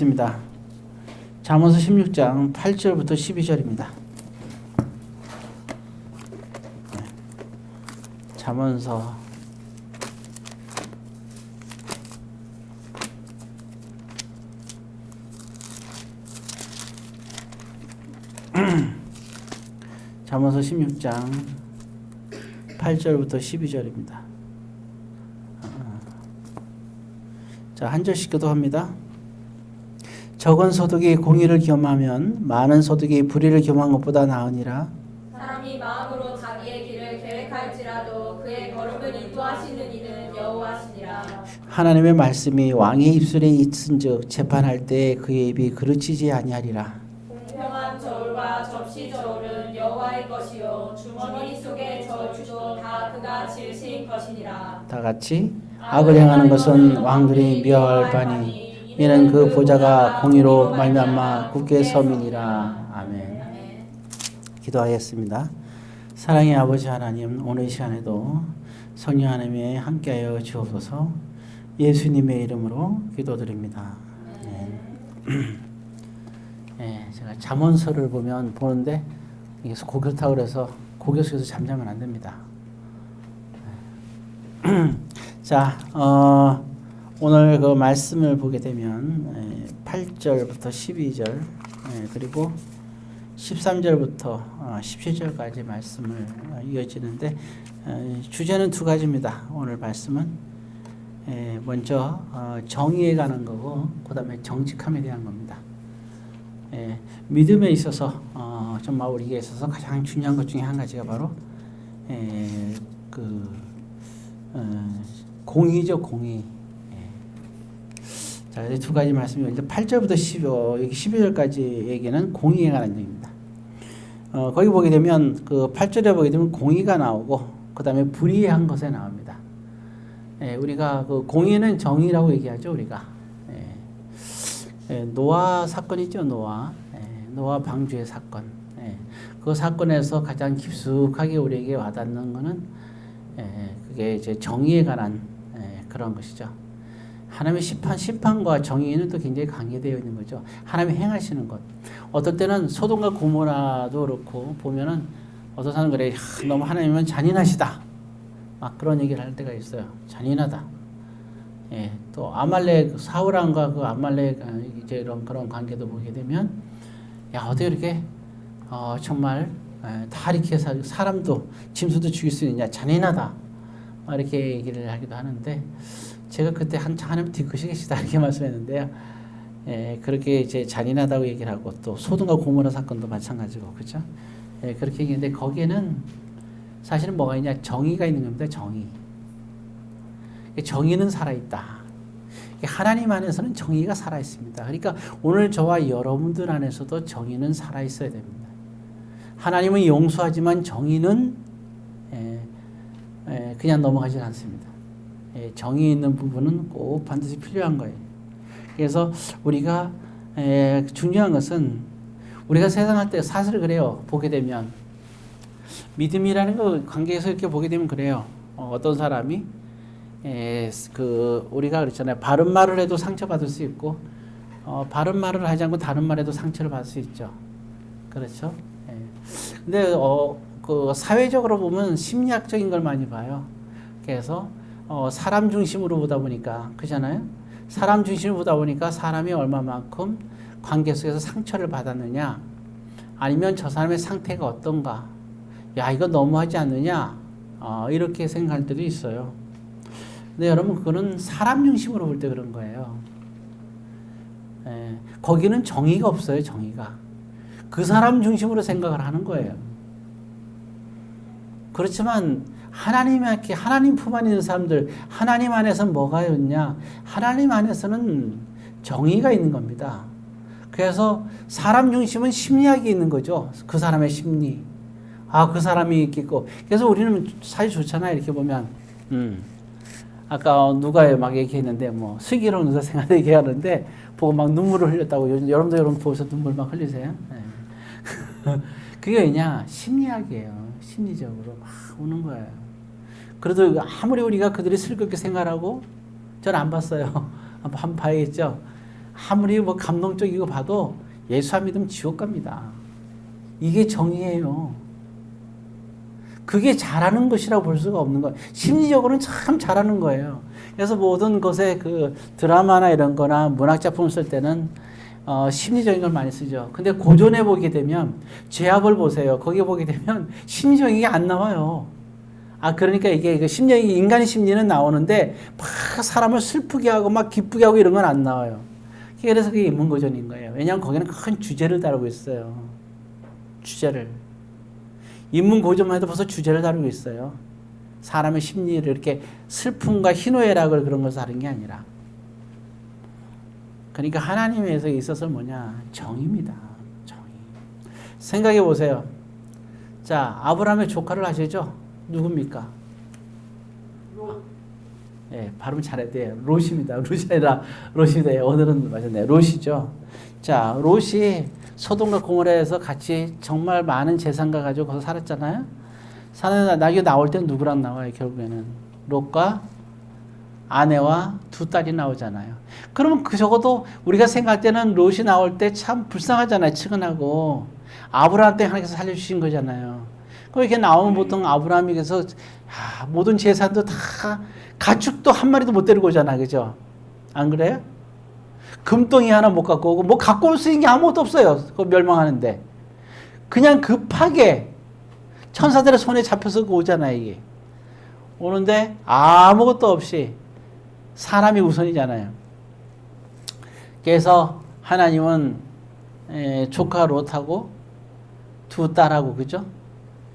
있습니다. 잠언서 16장 8절부터 12절입니다. 잠언서 잠언서 16장 8절부터 12절입니다. 자, 한 절씩 기도합니다. 적은 소득이 공의를 겸하면 많은 소득이 불의를 겸한 것보다 나으니라. 사람이 마음으로 자기의 길을 계획할지라도 그의 걸음을 인도하시는 이는 여호와시니라. 하나님의 말씀이 왕의 입술에 있은즉 재판할 때 그의 입이 그르치지 아니하리라. 공평한 저울과 접시 저울은 여호와의 것이요 주머니 속의 저울도 다 그가 지으신 것이니라. 다 같이 악을 행하는 것은 왕들이 미워할 바니 이는 그 보좌가 공의로 말미암아 굳게 서민이라. 아멘. 기도하겠습니다. 사랑의 아버지 하나님, 오늘 이 시간에도 성령 하나님의 함께하여 주옵소서. 예수님의 이름으로 기도드립니다. 아멘. 예, 제가 잠언서를 보면 보는데 이게 고교 타고 그래서 고교 속에서 잠자면 안 됩니다. 자, 어, 오늘 그 말씀을 보게 되면 예, 8절부터 12절 예, 그리고 13절부터 어, 17절까지 말씀을 어, 이어지는데 어, 주제는 두 가지입니다. 오늘 말씀은 예, 먼저 어, 정의에 관한 거고 그 다음에 정직함에 대한 겁니다. 예, 믿음에 있어서 어, 정말 우리에게 있어서 가장 중요한 것 중에 한 가지가 바로 예, 그 어, 공의죠 공의. 예. 자, 이 두 가지 말씀이 이제 8절부터 10, 어, 여기 12절까지 얘기는 공의에 관한 얘기입니다. 어, 거기 보게 되면 그 8절에 보게 되면 공의가 나오고 그다음에 불의한 것에 나옵니다. 예, 우리가 그 공의는 정의라고 얘기하죠, 우리가. 예. 예, 노아 사건 있죠, 노아. 예, 노아 방주의 사건. 예, 그 사건에서 가장 깊숙하게 우리에게 와닿는 것은 예, 그게 이제 정의에 관한 예, 그런 것이죠. 하나님의 심판, 심판과 정의는 또 굉장히 강해되어 있는 거죠. 하나님이 행하시는 것. 어떨 때는 소돔과 고모라도 그렇고 보면은 어떤 사람 그래 하, 너무 하나님은 잔인하시다. 막 그런 얘기를 할 때가 있어요. 잔인하다. 예, 또 아말렉 사울왕과 그 아말렉 아, 이제 이런 그런 관계도 보게 되면 야 어떻게 이렇게 어, 정말 에, 다 이렇게 사, 사람도 짐승도 죽일 수 있냐 잔인하다 막 이렇게 얘기를 하기도 하는데 제가 그때 한참 하나님 뒤끝이 계시다 이렇게 말씀했는데요. 예, 그렇게 이제 잔인하다고 얘기를 하고 또 소돔과 고모라 사건도 마찬가지고 그렇죠? 예, 그렇게 얘기했는데 거기에는 사실은 뭐가 있냐 정의가 있는 겁니다. 정의. 정의는 살아 있다. 하나님 안에서는 정의가 살아 있습니다. 그러니까 오늘 저와 여러분들 안에서도 정의는 살아 있어야 됩니다. 하나님은 용서하지만 정의는 예, 예, 그냥 넘어가지 않습니다. 예, 정의 있는 부분은 꼭 반드시 필요한 거예요. 그래서 우리가 에, 중요한 것은 우리가 세상할 때 사실 그래요. 보게 되면 믿음이라는 거 관계에서 이렇게 보게 되면 그래요. 어, 떤 사람이 에, 그 우리가 그랬잖아요. 바른 말을 해도 상처받을 수 있고 어, 바른 말을 하지 않고 다른 말에도 상처를 받을 수 있죠. 그렇죠? 예. 근데 어, 그 사회적으로 보면 심리학적인 걸 많이 봐요. 그래서 어, 사람 중심으로 보다 보니까 그잖아요. 사람 중심으로 보다 보니까 사람이 얼마만큼 관계 속에서 상처를 받았느냐, 아니면 저 사람의 상태가 어떤가, 야 이거 너무하지 않느냐, 어, 이렇게 생각할 때도 있어요. 근데 여러분 그거는 사람 중심으로 볼 때 그런 거예요. 예, 거기는 정의가 없어요, 정의가. 그 사람 중심으로 생각을 하는 거예요. 그렇지만 하나님께 하나님 품 안에 있는 사람들 하나님 안에서 뭐가 있냐? 하나님 안에서는 정의가 있는 겁니다. 그래서 사람 중심은 심리학이 있는 거죠. 그 사람의 심리. 아, 그 사람이 있겠고. 그래서 우리는 사이 좋잖아요. 이렇게 보면. 음. 아까 누가 막 얘기했는데 뭐 슬기로운 의사 생활 얘기하는데 보고 막 눈물을 흘렸다고 여러분도 여러분 보고서 눈물 막 흘리세요? 네. 그게 왜냐? 심리학이에요. 심리적으로 막 우는 거예요. 그래도 아무리 우리가 그들이 슬프게 생각하고 저는 안 봤어요. 한번 봐야겠죠. 아무리 뭐 감동적이고 봐도 예수 안 믿으면 지옥 갑니다. 이게 정의예요. 그게 잘하는 것이라고 볼 수가 없는 거예요. 심리적으로는 참 잘하는 거예요. 그래서 모든 것에 그 드라마나 이런 거나 문학 작품을 쓸 때는 어, 심리적인 걸 많이 쓰죠. 근데 고전에 보게 되면 죄악을 보세요. 거기 보게 되면 심리적인 게 안 나와요. 아, 그러니까 이게 그 심리, 인간의 심리는 나오는데 막 사람을 슬프게 하고 막 기쁘게 하고 이런 건 안 나와요. 그래서 그게 인문고전인 거예요. 왜냐하면 거기는 큰 주제를 다루고 있어요. 주제를. 인문고전만 해도 벌써 주제를 다루고 있어요. 사람의 심리를 이렇게 슬픔과 희노애락을 그런 것을 다룬 게 아니라. 그러니까 하나님에서 있어서 뭐냐? 정의입니다. 정의. 생각해 보세요. 자, 아브라함의 조카를 아시죠? 누굽니까? 예, 발음 잘해야 돼요. 롯입니다. 롯이 아니라 롯이다. 오늘은 맞았네. 롯이죠. 자, 롯이 소돔과 고모라에서 같이 정말 많은 재산가 가지고 거기서 살았잖아요. 사는 나중에 나올 땐 누구랑 나와요? 결국에는 롯과 아내와 두 딸이 나오잖아요. 그러면 그 적어도 우리가 생각할 때는 롯이 나올 때 참 불쌍하잖아요. 측은하고 아브라함 때 하나님께서 살려주신 거잖아요. 그럼 이렇게 나오면 보통 아브라함에게서 아, 모든 재산도 다 가축도 한 마리도 못 데리고 오잖아, 그죠? 안 그래요? 금덩이 하나 못 갖고 오고 뭐 갖고 올 수 있는 게 아무것도 없어요. 그 멸망하는데 그냥 급하게 천사들의 손에 잡혀서 오잖아요, 이게. 오는데 아무것도 없이 사람이 우선이잖아요. 그래서 하나님은 에, 조카 롯하고 두 딸하고 그죠?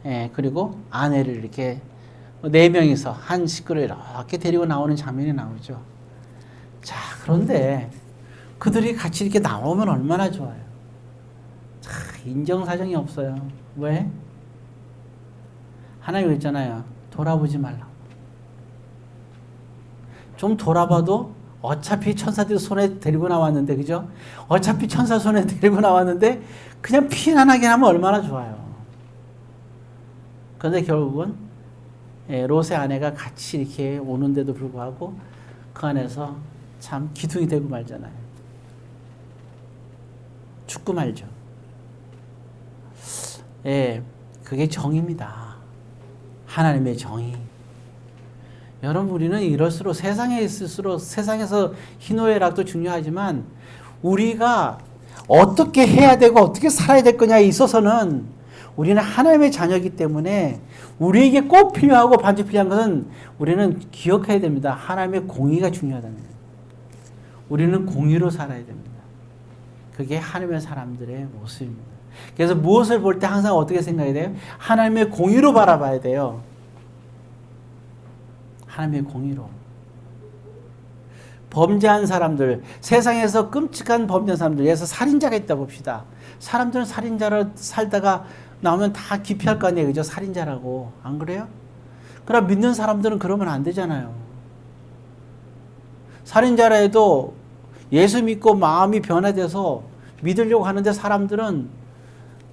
예, 그리고 아내를 이렇게 네 명이서 한 식구를 이렇게 데리고 나오는 장면이 나오죠. 자, 그런데 그들이 같이 이렇게 나오면 얼마나 좋아요. 자, 인정사정이 없어요. 왜? 하나님 그랬잖아요. 돌아보지 말라. 좀 돌아봐도 어차피 천사들 손에 데리고 나왔는데, 그죠? 어차피 천사 손에 데리고 나왔는데, 그냥 피난하게 하면 얼마나 좋아요. 그런데 결국은 예, 롯의 아내가 같이 이렇게 오는데도 불구하고 그 안에서 참 기둥이 되고 말잖아요. 죽고 말죠. 예, 그게 정입니다. 하나님의 정의. 여러분 우리는 이럴수록 세상에 있을수록 세상에서 희노애락도 중요하지만 우리가 어떻게 해야 되고 어떻게 살아야 될 거냐에 있어서는 우리는 하나님의 자녀이기 때문에 우리에게 꼭 필요하고 반드시 필요한 것은 우리는 기억해야 됩니다. 하나님의 공의가 중요하다는 거예요. 우리는 공의로 살아야 됩니다. 그게 하나님의 사람들의 모습입니다. 그래서 무엇을 볼 때 항상 어떻게 생각해야 돼요? 하나님의 공의로 바라봐야 돼요. 하나님의 공의로. 범죄한 사람들, 세상에서 끔찍한 범죄한 사람들, 예서 살인자가 있다 봅시다. 사람들은 살인자를 살다가 나오면 다 기피할 거 아니에요. 그죠? 살인자라고. 안 그래요? 그러나 믿는 사람들은 그러면 안 되잖아요. 살인자라 해도 예수 믿고 마음이 변화돼서 믿으려고 하는데 사람들은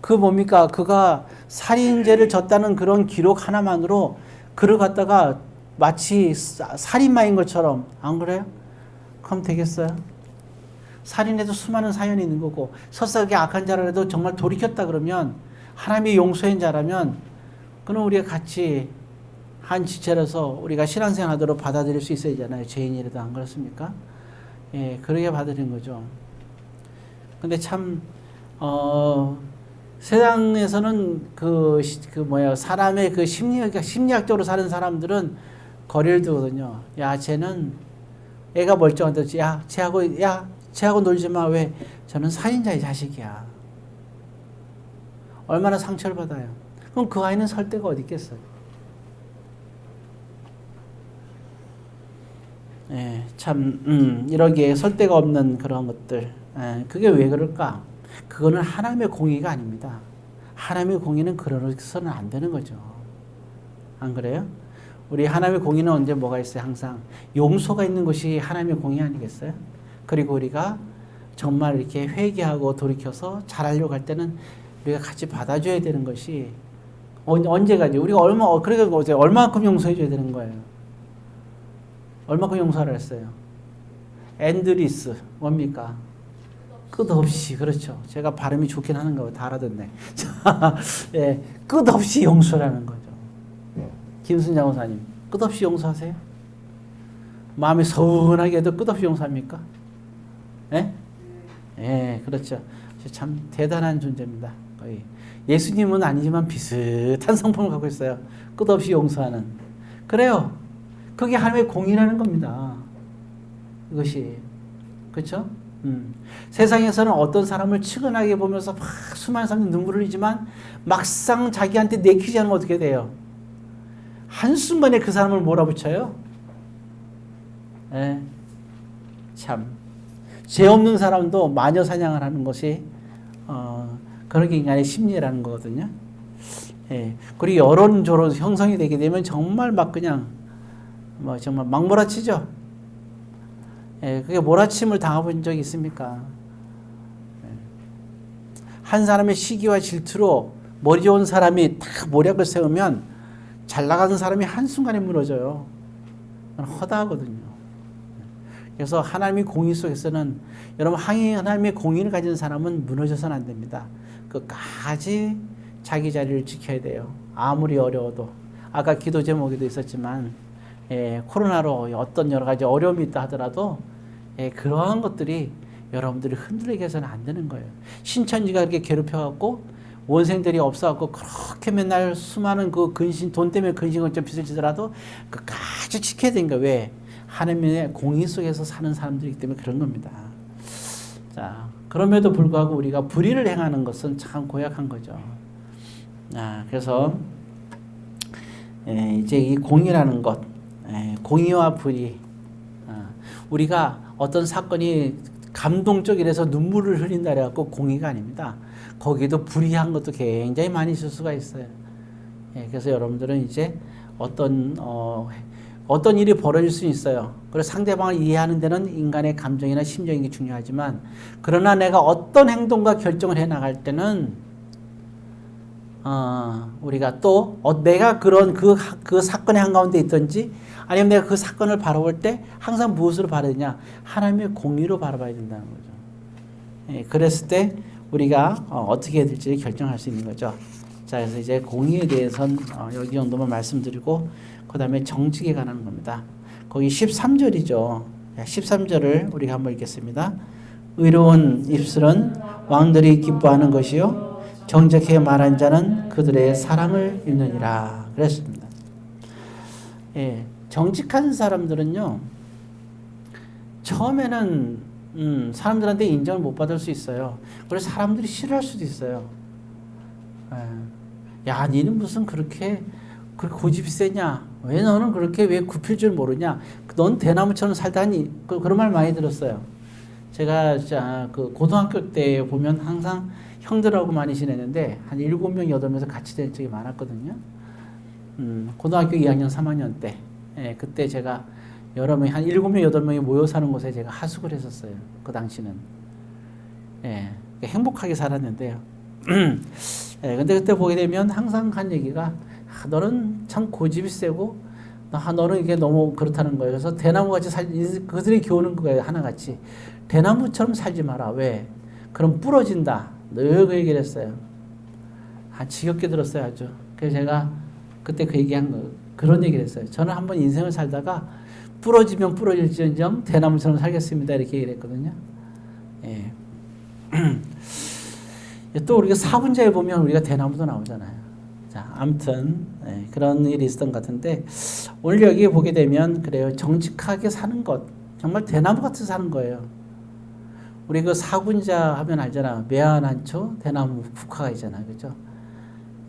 그 뭡니까? 그가 살인죄를 졌다는 그런 기록 하나만으로 그를 갖다가 마치 사- 살인마인 것처럼 안 그래요? 그럼 되겠어요? 살인에도 수많은 사연이 있는 거고 설사하게 악한 자라도 정말 돌이켰다 그러면 하나님의 용서인 자라면 그럼 우리가 같이 한 지체로서 우리가 신앙생활하도록 받아들일 수 있어야 잖아요. 죄인이라도 안 그렇습니까? 예, 그러게 받아들인 거죠. 근데 참, 어, 세상에서는 그, 시- 그 뭐야, 사람의 그 심리학, 심리학적으로 사는 사람들은 거리를 두거든요. 야, 쟤는 애가 멀쩡한데, 야, 쟤하고, 야, 쟤하고 놀지 마. 왜? 저는 살인자의 자식이야. 얼마나 상처를 받아요. 그럼 그 아이는 설 데가 어디 있겠어요? 예, 참, 음, 이러기에 설 데가 없는 그런 것들. 예, 그게 왜 그럴까? 그거는 하나님의 공의가 아닙니다. 하나님의 공의는 그러서는 안 되는 거죠. 안 그래요? 우리 하나님의 공의는 언제 뭐가 있어요? 항상 용서가 있는 것이 하나님의 공의 아니겠어요? 그리고 우리가 정말 이렇게 회개하고 돌이켜서 잘하려고 할 때는 우리가 같이 받아줘야 되는 것이 언- 언제까지 우리가 얼마 어, 그러니까 어제 얼마만큼 용서해줘야 되는 거예요. 얼마큼 용서를 했어요? 엔드리스 뭡니까? 끝없이 그렇죠. 제가 발음이 좋긴 하는 거다 알아듣네. 자, 예, 끝없이 용서라는 거죠. 김순장 원사님, 끝없이 용서하세요? 마음이 서운하게 해도 끝없이 용서합니까? 예? 예, 그렇죠. 참 대단한 존재입니다. 예수님은 아니지만 비슷한 성품을 갖고 있어요. 끝없이 용서하는. 그래요. 그게 하나님의 공이라는 겁니다. 이것이 그렇죠? 음. 세상에서는 어떤 사람을 측은하게 보면서 막 수많은 사람이 눈물을 흘리지만 막상 자기한테 내키지 않으면 어떻게 돼요? 한순간에 그 사람을 몰아붙여요. 예. 참. 죄 없는 사람도 마녀 사냥을 하는 것이 어, 그런 게 인간의 심리라는 거거든요. 예. 그리고 여론조로 형성이 되게 되면 정말 막 그냥 뭐 정말 막 몰아치죠. 예, 그게 몰아침을 당해본 적이 있습니까? 예. 한 사람의 시기와 질투로 머리 좋은 사람이 딱 모략을 세우면 잘 나가는 사람이 한순간에 무너져요. 허다하거든요. 그래서 하나님의 공의 속에서는 여러분 하나님의 공의를 가진 사람은 무너져서는 안 됩니다. 끝까지 자기 자리를 지켜야 돼요. 아무리 어려워도 아까 기도 제목에도 있었지만 예, 코로나로 어떤 여러 가지 어려움이 있다 하더라도 예, 그러한 것들이 여러분들이 흔들리게 해서는 안 되는 거예요. 신천지가 그렇게 괴롭혀갖고 원생들이 없어갖고 그렇게 맨날 수많은 그 근신 돈 때문에 근심을 좀 빚을 지더라도 끝까지 지켜야 되는 거예요. 왜? 하나님의 공의 속에서 사는 사람들이기 때문에 그런 겁니다. 자, 그럼에도 불구하고 우리가 불의를 행하는 것은 참 고약한 거죠. 아, 그래서 예, 이제 이 공의라는 것, 예, 공의와 불의, 아, 우리가 어떤 사건이 감동적이라서 눈물을 흘린다 그래갖고 공의가 아닙니다. 거기도 불의한 것도 굉장히 많이 있을 수가 있어요. 예, 그래서 여러분들은 이제 어떤 어, 어떤 일이 벌어질 수 있어요. 그래서 상대방을 이해하는 데는 인간의 감정이나 심정이 중요하지만 그러나 내가 어떤 행동과 결정을 해 나갈 때는 어, 우리가 또 어, 내가 그런 그, 그 사건의 한가운데 있든지 아니면 내가 그 사건을 바라볼 때 항상 무엇으로 바라느냐 하나님의 공의로 바라봐야 된다는 거죠. 예, 그랬을 때 우리가 어, 어떻게 해야 될지 결정할 수 있는 거죠. 자, 그래서 이제 공의에 대해서는 어, 여기 정도만 말씀드리고 그 다음에 정직에 관한 겁니다. 거기 13절이죠. 13절을 우리가 한번 읽겠습니다. 의로운 입술은 왕들이 기뻐하는 것이요 정직하게 말한 자는 그들의 사랑을 입느니라 그랬습니다. 예, 정직한 사람들은요 처음에는 음, 사람들한테 인정을 못 받을 수 있어요. 그래서 사람들이 싫어할 수도 있어요. 예. 야, 니는 무슨 그렇게 그 고집이 세냐? 왜 너는 그렇게 왜 굽힐 줄 모르냐? 넌 대나무처럼 살다니? 그, 그런 말 많이 들었어요. 제가 자, 그 고등학교 때 보면 항상 형들하고 많이 지냈는데 한 일곱 명 여덟 명에서 같이 된 적이 많았거든요. 음, 고등학교 2학년 3학년 때 예, 그때 제가 여러 명이 한 일곱 명 여덟 명이 모여 사는 곳에 제가 하숙을 했었어요. 그 당시는 예, 행복하게 살았는데요. 예, 근데 그때 보게 되면 항상 한 얘기가 아, 너는 참 고집이 세고 아, 너는 이게 너무 그렇다는 거예요. 그래서 대나무같이 살 그들이 교훈은 거예요. 하나같이 대나무처럼 살지 마라. 왜? 그럼 부러진다. 늘 그 얘기를 했어요. 아, 지겹게 들었어요, 아주. 그래서 제가 그때 그 얘기한 거, 그런 얘기를 했어요. 저는 한번 인생을 살다가 부러지면 부러질지언정 대나무처럼 살겠습니다. 이렇게 얘기를 했거든요. 예. 또 우리가 사분자에 보면 우리가 대나무도 나오잖아요. 자, 아무튼 예, 그런 일이 있었던 것 같은데 오늘 여기 보게 되면 그래요. 정직하게 사는 것 정말 대나무 같이 사는 거예요. 우리 그 사군자 하면 알잖아. 매한한초 대나무 국화가 있잖아, 그죠?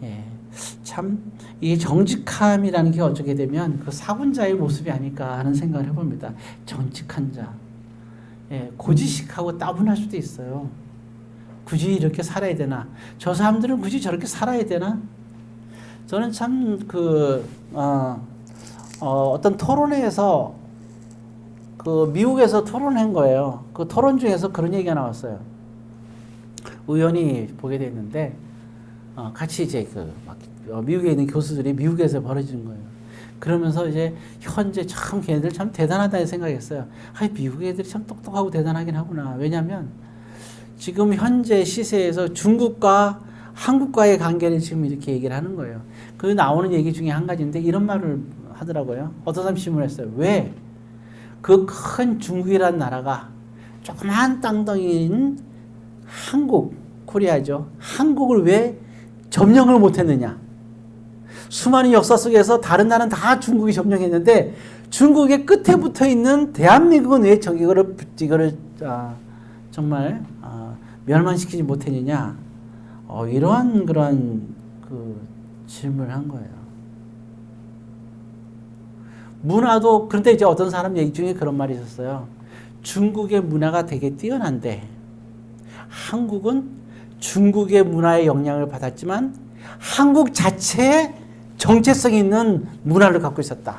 예, 참 이 정직함이라는 게 어쩌게 되면 그 사군자의 모습이 아닐까 하는 생각을 해봅니다. 정직한 자, 예, 고지식하고 따분할 수도 있어요. 굳이 이렇게 살아야 되나? 저 사람들은 굳이 저렇게 살아야 되나? 저는 참그 어, 어, 떤 토론회에서 그 미국에서 토론한 거예요. 그 토론 중에서 그런 얘기가 나왔어요. 우연히 보게 됐는데 어, 같이 이제 그막 어, 미국에 있는 교수들이 미국에서 벌어지는 거예요. 그러면서 이제 현재 참 걔네들 참 대단하다 생각했어요. 아, 미국 애들이 참 똑똑하고 대단하긴 하구나. 왜냐하면 지금 현재 시세에서 중국과 한국과의 관계를 지금 이렇게 얘기를 하는 거예요. 그 나오는 얘기 중에 한 가지인데 이런 말을 하더라고요. 어떤 사람 질문했어요. 왜? 그 큰 중국이라는 나라가 조그만 땅덩이인 한국, 코리아죠. 한국을 왜 점령을 못했느냐? 수많은 역사 속에서 다른 나라는 다 중국이 점령했는데 중국의 끝에 붙어 있는 대한민국은 왜 저기 이거를 아, 정말 아, 멸망시키지 못했느냐? 어, 이러한 그런 그 질문을 한 거예요. 문화도 그런데 이제 어떤 사람 얘기 중에 그런 말이 있었어요. 중국의 문화가 되게 뛰어난데 한국은 중국의 문화의 영향을 받았지만 한국 자체의 정체성 있는 문화를 갖고 있었다.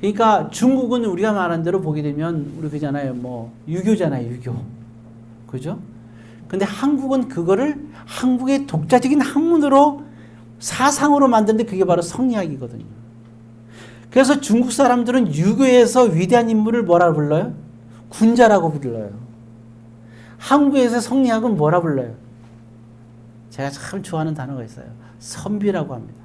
그러니까 중국은 우리가 말한 대로 보게 되면 우리 그잖아요. 뭐 유교잖아요, 유교. 그죠? 근데 한국은 그거를 한국의 독자적인 학문으로 사상으로 만드는데 그게 바로 성리학이거든요. 그래서 중국 사람들은 유교에서 위대한 인물을 뭐라 불러요? 군자라고 불러요. 한국에서 성리학은 뭐라 불러요? 제가 참 좋아하는 단어가 있어요. 선비라고 합니다.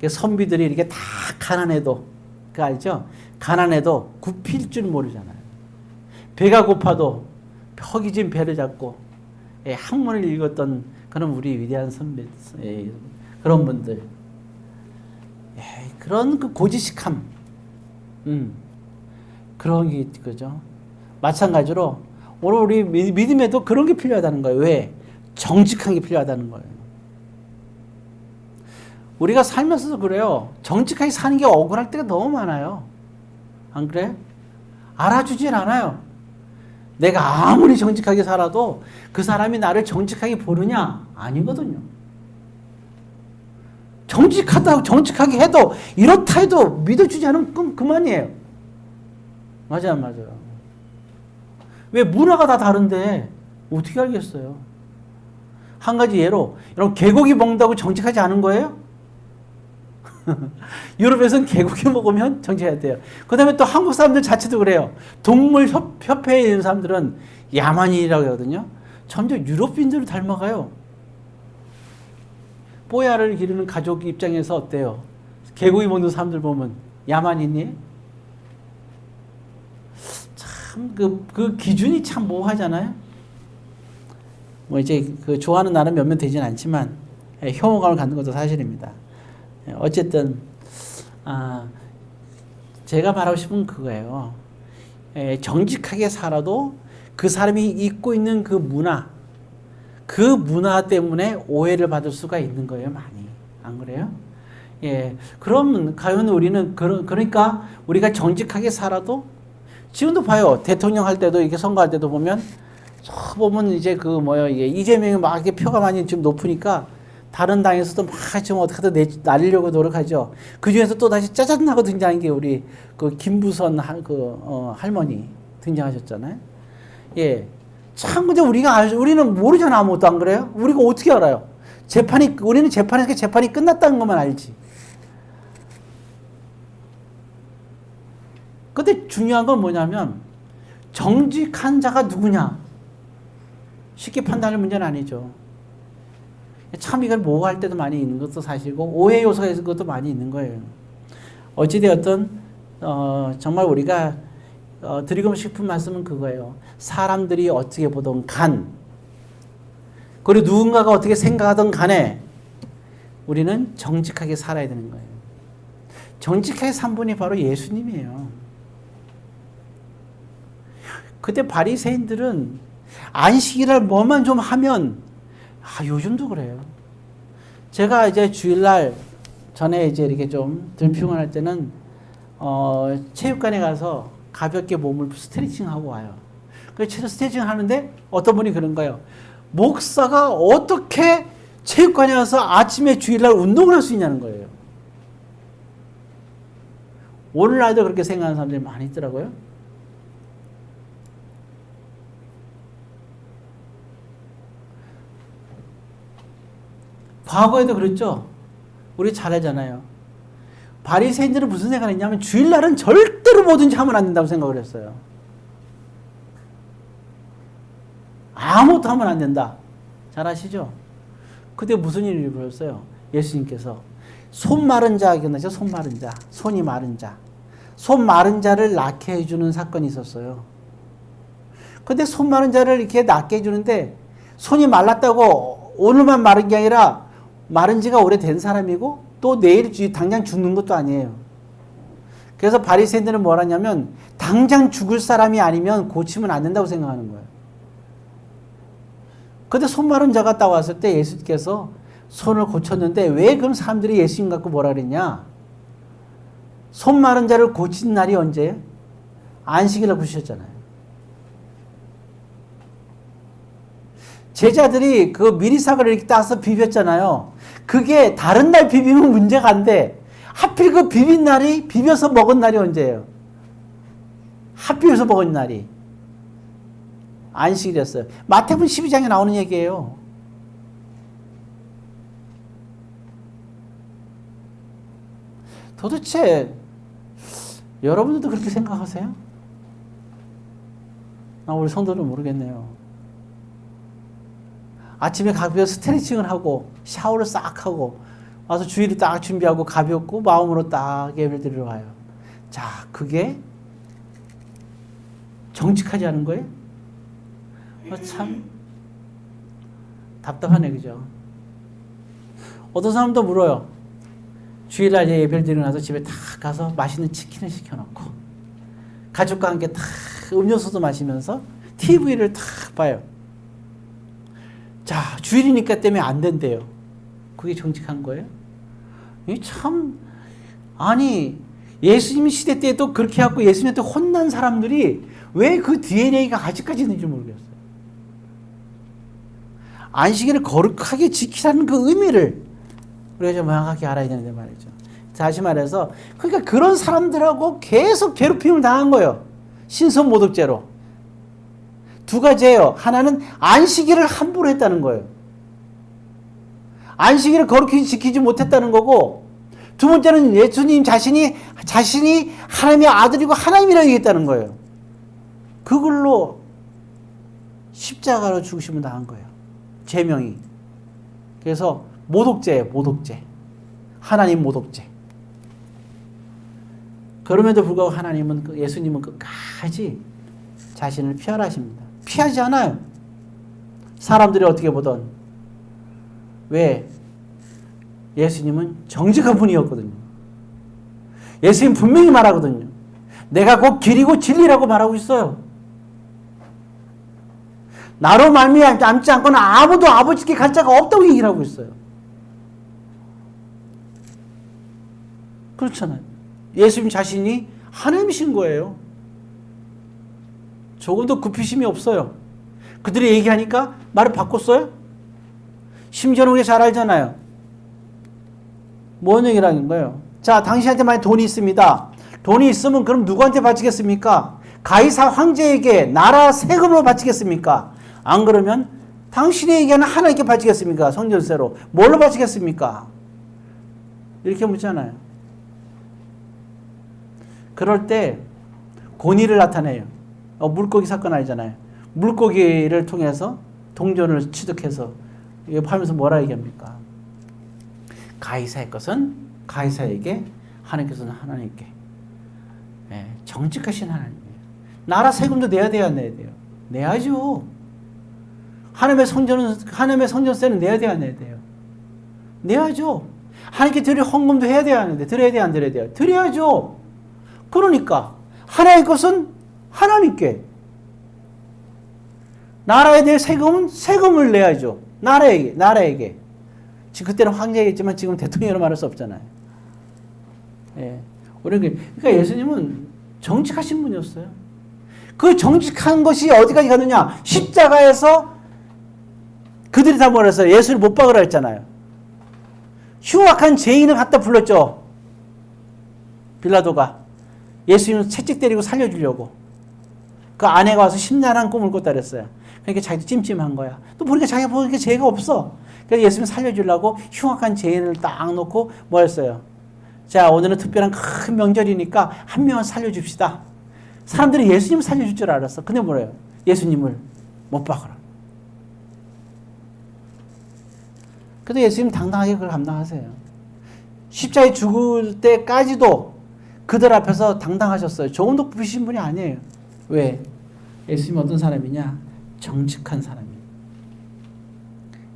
그 선비들이 이렇게 다 가난해도 그 알죠? 가난해도 굽힐 줄 모르잖아요. 배가 고파도 허기진 배를 잡고 예, 학문을 읽었던 그런 우리 위대한 선배 예, 그런 분들. 예, 그런 그 고지식함. 음, 그런 게 그죠? 마찬가지로 오늘 우리 미- 믿음에도 그런 게 필요하다는 거예요. 왜? 정직한 게 필요하다는 거예요. 우리가 살면서도 그래요. 정직하게 사는 게 억울할 때가 너무 많아요. 안 그래? 알아주질 않아요 내가 아무리 정직하게 살아도 그 사람이 나를 정직하게 보느냐? 아니거든요. 정직하다고 정직하게 해도 이렇다 해도 믿어주지 않으면 그럼 그만이에요. 맞아요, 맞아요. 왜 문화가 다 다른데 어떻게 알겠어요? 한 가지 예로 여러분 개고기 먹는다고 정직하지 않은 거예요? 유럽에서는 개고기 먹으면 정직해야 돼요. 그 다음에 또 한국 사람들 자체도 그래요. 동물 협, 협회에 있는 사람들은 야만인이라고 하거든요. 점점 유럽인들을 닮아가요. 뽀야를 기르는 가족 입장에서 어때요? 개고기 먹는 사람들 보면 야만인이? 참, 그, 그 기준이 참 모호하잖아요? 뭐 이제 그 좋아하는 나는 몇몇 되진 않지만, 예, 혐오감을 갖는 것도 사실입니다. 예, 어쨌든 아 제가 말하고 싶은 그거예요. 예, 정직하게 살아도 그 사람이 입고 있는 그 문화, 그 문화 때문에 오해를 받을 수가 있는 거예요, 많이. 안 그래요? 예, 그러면 과연 우리는 그러, 그러니까 우리가 정직하게 살아도 지금도 봐요. 대통령 할 때도 이렇게 선거할 때도 보면 저 보면 이제 그 뭐야 이게 이재명이 막 이렇게 표가 많이 지금 높으니까 다른 당에서도 막 지금 어떻게든 내, 날리려고 노력하죠. 그 중에서 또 다시 짜증나고 등장한 게 우리 그 김부선 할, 그, 어, 할머니 등장하셨잖아요. 예. 참, 근데 우리가 알, 우리는 모르잖아. 아무것도 안 그래요? 우리가 어떻게 알아요? 재판이, 우리는 재판에서 재판이 끝났다는 것만 알지. 근데 중요한 건 뭐냐면, 정직한 자가 누구냐? 쉽게 판단할 문제는 아니죠. 참 이걸 모호할 때도 많이 있는 것도 사실이고 오해 요소가 있는 것도 많이 있는 거예요. 어찌되었든 어, 정말 우리가 어, 드리고 싶은 말씀은 그거예요. 사람들이 어떻게 보던 간 그리고 누군가가 어떻게 생각하던 간에 우리는 정직하게 살아야 되는 거예요. 정직하게 산 분이 바로 예수님이에요. 그때 바리새인들은 안식일을 뭐만 좀 하면 아 요즘도 그래요. 제가 이제 주일날 전에 이제 이렇게 좀 들피곤 할 때는 어 체육관에 가서 가볍게 몸을 스트레칭 하고 와요. 그래서 스트레칭 하는데 어떤 분이 그런 거예요. 목사가 어떻게 체육관에 가서 아침에 주일날 운동을 할 수 있냐는 거예요. 오늘날도 그렇게 생각하는 사람들이 많이 있더라고요. 과거에도 그랬죠. 우리 잘 알잖아요. 바리새인들은 무슨 생각을 했냐면 주일날은 절대로 뭐든지 하면 안 된다고 생각을 했어요. 아무것도 하면 안 된다. 잘 아시죠? 그때 무슨 일이 벌었어요? 예수님께서 손 마른 자 기억나죠? 손 마른 자, 손이 마른 자, 손 마른 자를 낫게 해주는 사건이 있었어요. 근데 손 마른 자를 이렇게 낫게 해주는데 손이 말랐다고 오늘만 마른 게 아니라 마른 지가 오래된 사람이고 또 내일 주- 당장 죽는 것도 아니에요. 그래서 바리새인들은 뭘 하냐면 당장 죽을 사람이 아니면 고치면 안 된다고 생각하는 거예요. 근데 손 마른 자가 딱 왔을 때 예수께서 손을 고쳤는데 왜 그럼 사람들이 예수님 갖고 뭐라 그랬냐? 손 마른 자를 고친 날이 언제예요? 안식일을 부셨잖아요. 제자들이 그 미리사를 이렇게 따서 비볐잖아요. 그게 다른 날 비비면 문제가 안 돼. 하필 그 비빈 날이 비벼서 먹은 날이 언제예요? 하필서 먹은 날이 안식일이었어요. 마태복음 12장에 나오는 얘기예요. 도대체 여러분들도 그렇게 생각하세요? 나 우리 성도는 모르겠네요. 아침에 가벼워 스트레칭을 하고 샤워를 싹 하고 와서 주일을 딱 준비하고 가볍고 마음으로 딱 예배를 드리러 와요. 자, 그게 정직하지 않은 거예요? 어, 참 답답하네, 그죠? 어떤 사람도 물어요. 주일날 예배를 드리고 나서 집에 다 가서 맛있는 치킨을 시켜놓고 가족과 함께 다 음료수도 마시면서 TV를 탁 봐요. 자, 주일이니까 때문에 안 된대요. 그게 정직한 거예요? 이 참, 아니, 예수님 시대 때도 그렇게 하고 예수님한테 혼난 사람들이 왜 그 DNA가 아직까지 있는지 모르겠어요. 안식일을 거룩하게 지키라는 그 의미를 우리가 좀 명확하게 알아야 되는데 말이죠. 다시 말해서, 그러니까 그런 사람들하고 계속 괴롭힘을 당한 거예요. 신선 모독죄로. 두 가지예요. 하나는 안식일을 함부로 했다는 거예요. 안식일을 거룩히 지키지 못했다는 거고, 두 번째는 예수님 자신이, 자신이 하나님의 아들이고 하나님이라고 얘기했다는 거예요. 그걸로 십자가로 죽으시면 당한 거예요. 제명이. 그래서 모독죄예요, 모독죄. 하나님 모독죄. 그럼에도 불구하고 하나님은, 그 예수님은 끝까지 자신을 피하라십니다. 피하지 않아요. 사람들이 어떻게 보던. 왜? 예수님은 정직한 분이었거든요. 예수님 분명히 말하거든요. 내가 곧 길이고 진리라고 말하고 있어요. 나로 말미암지 않고는 아무도 아버지께 갈 자가 없다고 얘기를 하고 있어요. 그렇잖아요. 예수님 자신이 하나님이신 거예요. 조금도 굽히심이 없어요. 그들이 얘기하니까 말을 바꿨어요? 심지어는 우리가 잘 알잖아요. 뭔 얘기라는 거예요? 자, 당신한테 만약 돈이 있습니다. 돈이 있으면 그럼 누구한테 바치겠습니까? 가이사 황제에게 나라 세금으로 바치겠습니까? 안 그러면 당신이 얘기하는 하나님께 바치겠습니까? 성전세로. 뭘로 바치겠습니까? 이렇게 묻잖아요. 그럴 때 권위를 나타내요. 어, 물고기 사건 알잖아요. 물고기를 통해서 동전을 취득해서 이거 하면서 뭐라 얘기합니까? 가이사의 것은 가이사에게 하나님께서는 하나님께 예, 정직하신 하나님이에요. 나라 세금도 내야 돼야 안 내야 돼요? 내야죠. 하나님의 성전은 하나님의 성전세는 내야 돼야 안 내야 돼요? 내야죠. 하나님께 드릴 헌금도 해야 돼야 하는데 드려야 돼야 안 드려야 돼요? 드려야죠. 그러니까 하나의 것은 하나님께 나라에 대해 세금은 세금을 내야죠. 나라에게 나라에게. 지금 그때는 황제겠지만 지금 대통령으로 말할 수 없잖아요. 예. 우리는 그러니까 예수님은 정직하신 분이었어요. 그 정직한 것이 어디까지 가느냐? 십자가에서 그들이 다 뭐라 했어요? 예수를 못 박으라 했잖아요. 흉악한 죄인을 갖다 불렀죠. 빌라도가. 예수님을 채찍 때리고 살려주려고. 그 아내가 와서 심란한 꿈을 꿨다 그랬어요. 그러니까 자기도 찜찜한 거야. 또 보니까 자기가 보니까 죄가 없어. 그래서 예수님 살려주려고 흉악한 죄인을 딱 놓고 뭐 했어요? 자, 오늘은 특별한 큰 명절이니까 한 명을 살려줍시다. 사람들이 예수님을 살려줄 줄 알았어. 근데 뭐래요? 예수님을 못 박으라. 그래도 예수님 당당하게 그걸 감당하세요. 십자에 죽을 때까지도 그들 앞에서 당당하셨어요. 조금도 부신 분이 아니에요. 왜? 예수님 어떤 사람이냐? 정직한 사람이에요.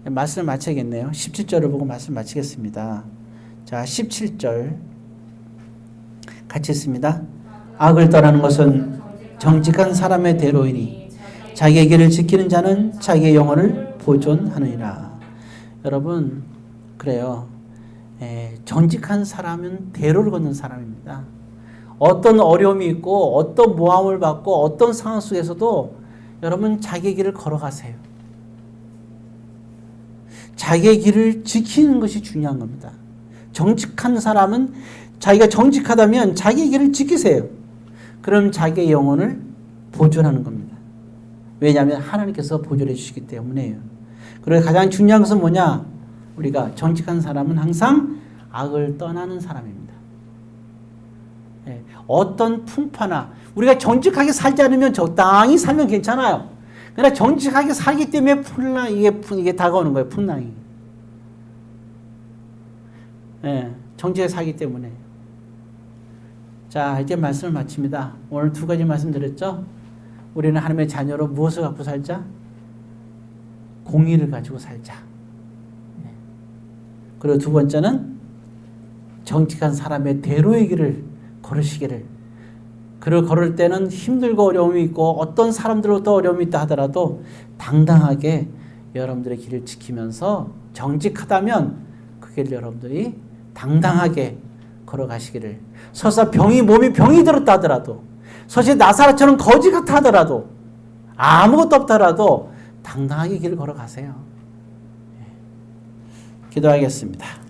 말씀을 마쳐야겠네요. 17절을 보고 말씀 마치겠습니다. 자, 17절 같이 있습니다. 악을 떠나는 것은 정직한 사람의 대로이니 자기의 길을 지키는 자는 자기의 영혼을 보존하느니라. 여러분 그래요. 에, 정직한 사람은 대로를 걷는 사람입니다. 어떤 어려움이 있고 어떤 모함을 받고 어떤 상황 속에서도 여러분 자기의 길을 걸어가세요. 자기의 길을 지키는 것이 중요한 겁니다. 정직한 사람은 자기가 정직하다면 자기의 길을 지키세요. 그럼 자기의 영혼을 보존하는 겁니다. 왜냐하면 하나님께서 보존해 주시기 때문에요. 그리고 가장 중요한 것은 뭐냐? 우리가 정직한 사람은 항상 악을 떠나는 사람입니다. 예, 어떤 풍파나 우리가 정직하게 살지 않으면 적당히 살면 괜찮아요. 그러나 정직하게 살기 때문에 풍랑 이게 풍- 이게 다가오는 거예요. 풍랑이. 예, 정직하게 살기 때문에. 자, 이제 말씀을 마칩니다. 오늘 두 가지 말씀드렸죠? 우리는 하나님의 자녀로 무엇을 갖고 살자? 공의를 가지고 살자. 예. 그리고 두 번째는 정직한 사람의 대로의 길을 걸으시기를. 그를 걸을 때는 힘들고 어려움이 있고 어떤 사람들로부터 어려움이 있다 하더라도 당당하게 여러분들의 길을 지키면서 정직하다면 그길 여러분들이 당당하게 걸어가시기를 설사 병이 몸이 병이 들었다 하더라도 설사 나사라처럼 거지 같아 하더라도 아무것도 없더라도 당당하게 길을 걸어가세요. 예. 기도하겠습니다.